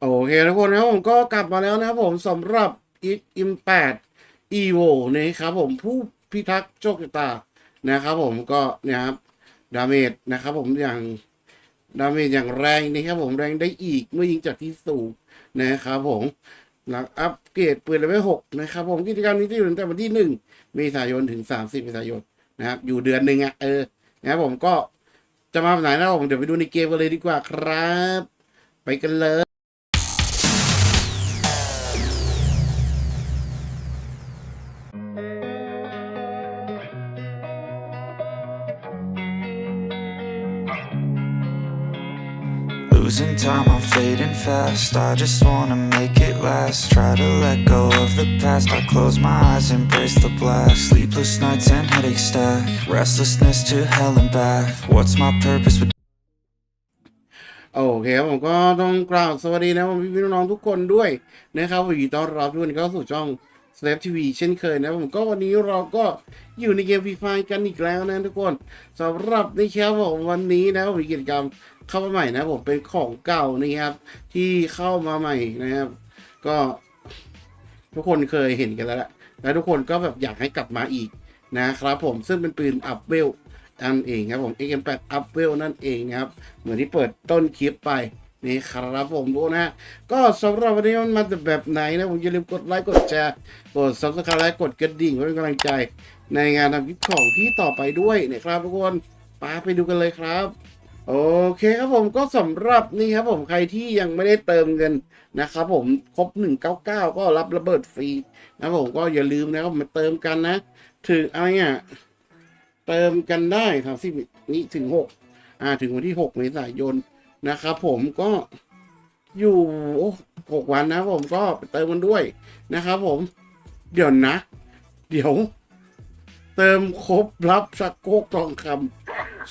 โอเคทุกคนนะครับผมก็กลับมาแล้วนะครับผมสำหรับอิอิมแปดอีโวนะครับผมผู้พิทักษ์โชคชะตานะครับผมก็เนี่ยครับดาเมจนะครับผมอย่างดาเมจอย่างแรงนะครับผมแรงได้อีกเมื่อยิงจากที่สูงนะครับผมหลังอัปเกรดปืนเลเวลหกนะครับผมกิจกรรมนี้จะอยู่ตั้งแต่วันที่หนึ่งเมษายนถึงสามสิบเมษายนนะครับอยู่เดือนหนึ่งอะเออนะครับผมก็จะมาแบบไหนนะครับผมเดี๋ยวไปดูในเกมกันเลยดีกว่าครับ ไปกันเลย Losing time, I'm fading fast. I just wanna make it last. Try to let go of the past. I close my eyes, embrace the blast. Sleepless nights and headache stack Restlessness to hell and back. What's my purpose with โอเคครับผมก็ต้องกล่าวสวัสดีนะผมพี่น้องทุกคนด้วยนะครับผมยินดีต้อนรับทุกคนเข้าสู่ช่อง Slave TV เช่นเคยนะผมก็วันนี้เราก็อยู่ในเกมฟรีไฟกันอีกแล้วนะทุกคนสำหรับในแคปผมวันนี้นะผมมีกิจกรรม เข้ามาใหม่นะผมเป็นของเก่านะครับ ที่เข้ามาใหม่นะครับ ก็ทุกคนเคยเห็นกันแล้วแหละและทุกคนก็แบบอยากให้กลับมาอีกนะครับผมซึ่งเป็นปืนอัพเวลนั่นเองครับผม XM8 อัพเวลนั่นเองนะครับ เหมือนที่เปิดต้นคลิปไปนี่ครับผมดูนะ ก็สำหรับวันนี้มันมาแบบไหนนะผมอย่าลืมกดไลค์กดแชร์กด subscribe และกดกระดิ่งเพื่อเป็นกำลังใจ ในงานทำคลิปของที่ต่อไปด้วยนะครับทุกคนไปไปดูกันเลยครับ โอเคครับผมก็สำหรับนี่ครับผมใครที่ยังไม่ได้เติมเงินนะครับผมครบ 199 ก็รับระเบิดฟรีนะผมก็อย่าลืมนะครับมาเติมกันนะ ถึงอะไรอะเติมกันได้ครับสินี้ถึงหกอ่าถึงวันที่หกเมษายนนะครับผมก็อยู่หกวันนะผมก็ไปเติมกันด้วยนะครับผม เดี๋ยวนะ เดี๋ยว เติมครบรับสักโกกทองคำ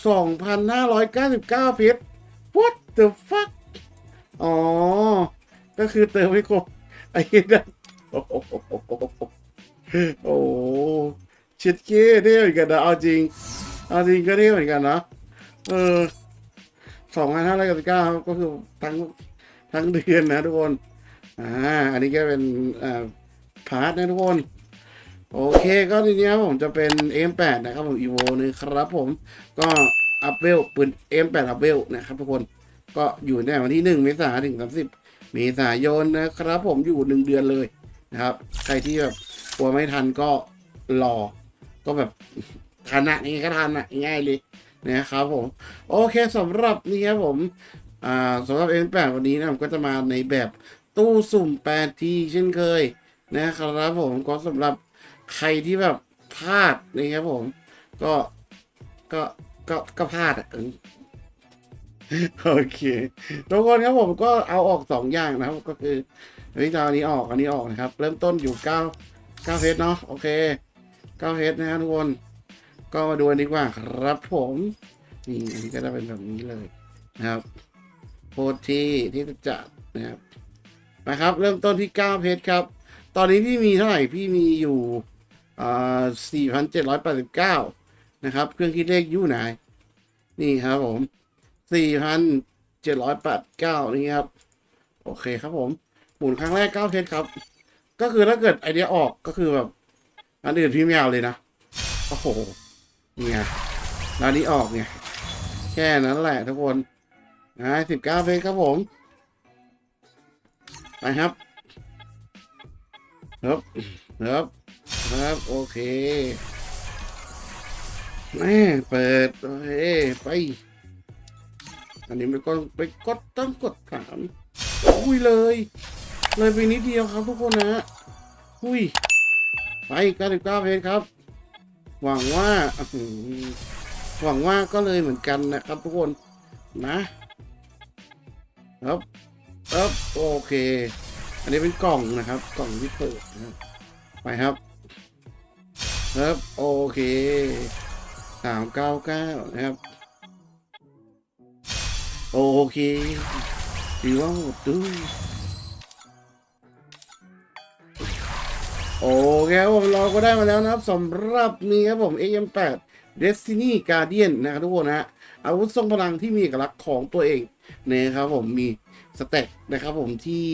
สองพันห้าร้อยเก้าสิบเก้าเพชร what the fuck อ๋อ ก็คือเติมไม่ครบไอ้นั่นโอ้โหโอ้โหชิดเก้เท่เหมือนกันนะเอาจริง เอาจริงก็เท่เหมือนกันนะ เออสองพันห้าร้อยเก้าสิบเก้าก็คือทั้งทั้งเดือนนะทุกคน อ่า อันนี้ก็เป็นอ่าพาร์ทนะทุกคน โอเคก็ทีนี้ครับผมจะเป็น M8 นะครับผม EVO นะครับผมก็อัพเวลปืน M8 อัพเวลนะครับทุกคนก็อยู่ในวันที่ 1 เมษายนถึง 30 เมษายนนะครับ ผมอยู่ 1 เดือนเลยนะครับ ใครที่แบบกลัวไม่ทันก็รอ ก็แบบทันอะนี่ก็ทันอะง่ายเลยนะครับผม โอเคสำหรับนี่ครับผมอ่าสำหรับ M8 วันนี้นะผมก็จะมาในแบบตู้สุ่ม8ทีเช่นเคยนะครับผมก็สำหรับ ใครที่แบบพลาดนะครับผม ก็ก็ก็ก็พลาดอะโอเคทุกคนครับผมก็เอาออกสองอย่างนะครับ ก็คือวิจาอันนี้ออกอันนี้ออกนะครับ เริ่มต้นอยู่เก้าเก้าเพชรเนาะโอเคเก้าเพชรนะครับทุกคนก็มาดูดีกว่าครับผมนี่อันนี้ก็จะเป็นแบบนี้เลยนะครับโพสที่ที่จะนะครับนะครับ เริ่มต้นที่9เพชรครับ ตอนนี้พี่มีเท่าไหร่พี่มีอยู่ 4,789 นะครับ เครื่องคิดเลขอยู่ไหน นี่ครับผม 4,789 นี่ครับ โอเคครับผมหมุนครั้งแรก 9เพชรครับ ก็คือถ้าเกิดไอเดียออกก็คือแบบ อันอื่นพี่ไม่เอาเลยนะ โอ้โหนี่ไงร้านนี้ออกเนี่ย แค่นั้นแหละทุกคนนะสิบเก้าเพลงครับผม ไปครับครับครับ ครับ โอเคแม่เปิด โอเค ไป อันนี้ไม่ก็ไปกดต้องกดถามอุ้ยเลย เลยไปนิดเดียวครับทุกคนนะอุ้ย ไปเก้าสิบเก้าเพลงครับ หวังว่าอื้อหือหวังว่าก็เลยเหมือนกันนะครับทุกคนนะครับครับโอเค อันนี้เป็นกล่องนะครับ กล่องที่เปิดนะครับไปครับ ครับโอเคสามเก้าเก้านะครับ โอเคถือว่าหมดตู้โอเคครับผมเราก็ได้มาแล้วนะครับสำหรับนี้ครับผม AM8 Destiny Guardian นะครับทุกคนนะฮะอาวุธทรงพลังที่มีเอกลักษณ์ของตัวเองนะครับผมมีสเต็กนะครับผมที่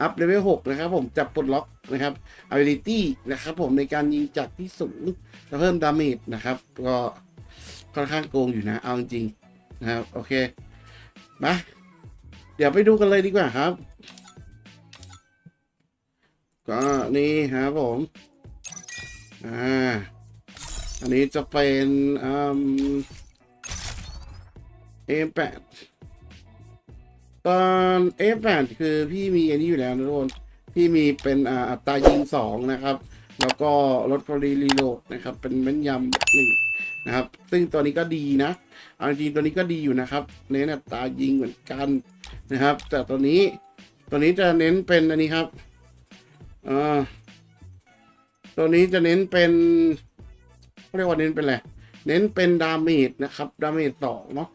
อัพเลเวล6นะครับผมจะปลดล็อกนะครับ ability นะครับผมในการยิงจากที่สูงจะเพิ่มดาเมจนะครับ ก็ค่อนข้างโกงอยู่นะ เอาจริงนะครับ โอเค มา เดี๋ยวไปดูกันเลยดีกว่าครับ ก็นี่ครับผม อ่า อันนี้จะเป็นอืม A8 ตอน A8 คือพี่มีอันนี้อยู่แล้วนะทุกคนพี่มีเป็นอ่าอัตรายิงสองนะครับ แล้วก็ลดกรีรีโหลดนะครับ เป็นแม่นยำหนึ่งนะครับ ซึ่งตัวนี้ก็ดีนะเอาจริงตัวนี้ก็ดีอยู่นะครับ เน้นอัตรายิงเหมือนกันนะครับ แต่ตัวนี้ตัวนี้จะเน้นเป็นอันนี้ครับอ่าตัวนี้จะเน้นเป็นเขาเรียกว่าเน้นเป็นอะไรเน้นเป็นดาเมจนะครับดาเมจสองเนาะ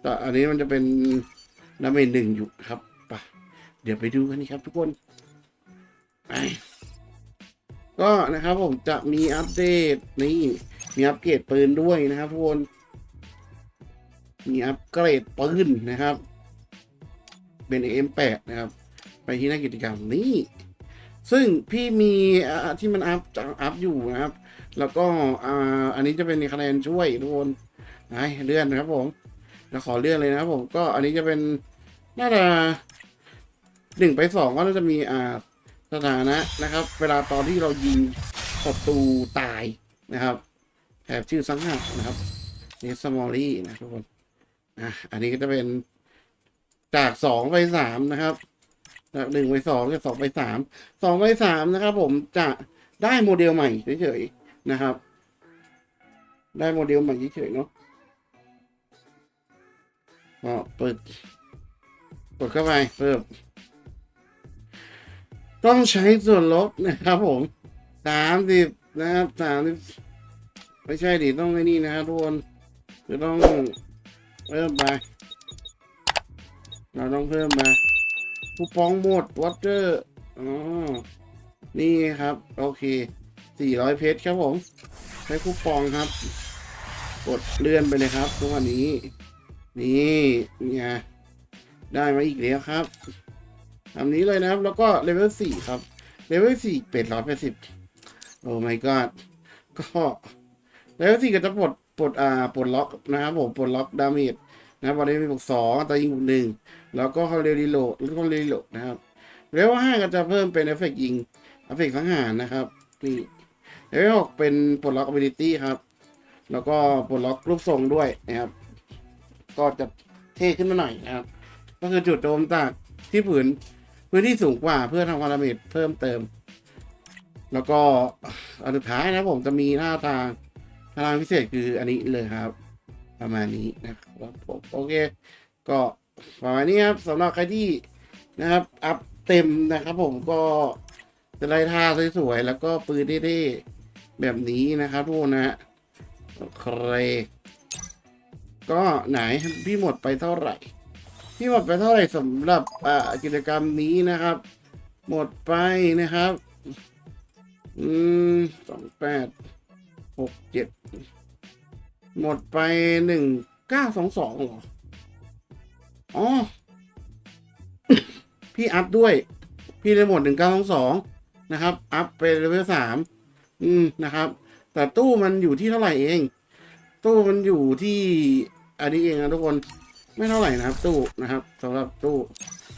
แต่อันนี้มันจะเป็น ดาเมจหนึ่งอยู่ครับปะเดี๋ยวไปดูกันนะครับทุกคนไปก็นะครับผมจะมีอัปเดตนี่มีอัปเกรดปืนด้วยนะครับทุกคนมีอัปเกรดปืนนะครับ เป็น M8 นะครับ ไปที่หน้ากิจกรรมนี่ซึ่งพี่มีที่มันอัพอัพอยู่นะครับ แล้วก็อ่าอันนี้จะเป็นคะแนนช่วยทุกคนไปเลื่อนนะครับผม แล้วขอเลื่อนเลยนะครับผมก็อันนี้จะเป็นน่าจะหนึ่งไปสองก็น่าจะมีอ่าสถานะนะครับ เวลาตอนที่เรายิงศัตรูตายนะครับแถบชื่อสังหารนะครับนี่สมอลี่นะทุกคนอะอันนี้ก็จะเป็นจากสองไปสามนะครับจากหนึ่งไปสองจากสองไปสามสองไปสามนะครับ ผมจะได้โมเดลใหม่เฉยๆนะครับ ได้โมเดลใหม่เฉยๆเนาะ ก็เปิดกดเข้าไปเพิ่มต้องใช้ส่วนลดนะครับผมสามสิบนะครับสามสิบไม่ใช่ดิต้องไอ้นี่นะครับทุกคนคือต้องเพิ่มไปเราต้องเพิ่มมาคูปองหมดวอเตอร์อ๋อนี่ครับ โอเคสี่ร้อยเพชรครับผม ใช้คูปองครับ กดเลื่อนไปเลยครับทุกวันนี้ นี่เนี่ยได้มาอีกแล้วครับทำนี้เลยนะครับ แล้วก็เลเวลสี่ครับเลเวลสี่เป็ดร้อยแปดสิบโอ้ my god ก็เลเวลสี่ก็จะปลดปลดอ่าปลดล็อกนะครับผมปลดล็อกดาเมจนะครับวันนี้มีบวกสองตายิงบวกหนึ่งแล้วก็เขาเรียรีโหลดแล้วก็เรียรีโหลดนะครับเลเวลห้าก็จะเพิ่มเป็นเอฟเฟกต์ยิงเอฟเฟกต์สังหารนะครับนี่เลเวลหกเป็นปลดล็อก ability ครับ แล้วก็ปลดล็อกรูปทรงด้วยนะครับ ก็จะเท่ขึ้นมาหน่อยนะครับ ก็คือจุดโจมจากที่ผืนพื้นที่สูงกว่าเพื่อทำความดาเมจเพิ่มเติม แล้วก็อันสุดท้ายนะผมจะมีหน้าทางหน้าทางพิเศษคืออันนี้เลยครับ ประมาณนี้นะครับผมโอเค ก็ประมาณนี้ครับสำหรับใครที่นะครับอัพเต็มนะครับผมก็จะได้ท่าสวยๆแล้วก็ปืนเท่ๆแบบนี้นะครับทุกคนนะฮะโอเค ก็ไหนพี่หมดไปเท่าไหร่ พี่หมดไปเท่าไหร่สำหรับอ่ากิจกรรมนี้นะครับ หมดไปนะครับ อืมสองแปดหกเจ็ดหมดไปหนึ่งเก้าสองสองหรอ อ๋อ พี่อัพด้วย พี่ได้หมดหนึ่งเก้าสองสองนะครับ อัพไปเลเวลสามอืมนะครับ แต่ตู้มันอยู่ที่เท่าไหร่เอง ตู้มันอยู่ที่ อันนี้เองนะทุกคนไม่เท่าไหร่นะครับ ตู้นะครับสำหรับตู้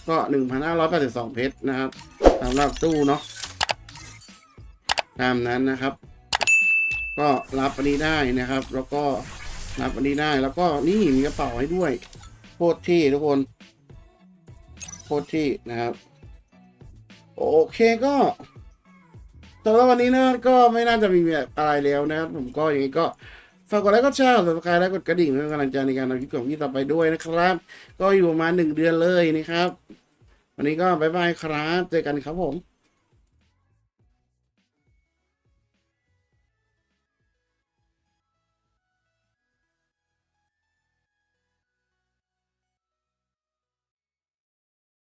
ก็หนึ่งพันห้าร้อยแปดสิบสองเพชรนะครับสำหรับตู้เนาะตามนั้นนะครับ ก็รับอันนี้ได้นะครับ แล้วก็รับอันนี้ได้แล้วก็นี่มีกระเป๋าให้ด้วยโคตรเท่ทุกคนโคตรเท่นะครับ โอเคก็สำหรับวันนี้นะก็ไม่น่าจะมีอะไรแล้วนะครับผมก็อย่างนี้ก็ ฝากกดไลค์กดแชร์กดติดตามและกดกระดิ่งเพื่อกำลังใจในการทำคลิปของพี่ต่อไปด้วยนะครับ ก็อยู่ประมาณหนึ่งเดือนเลยนะครับ วันนี้ก็บ๊ายบายครับ เจอกันครับผม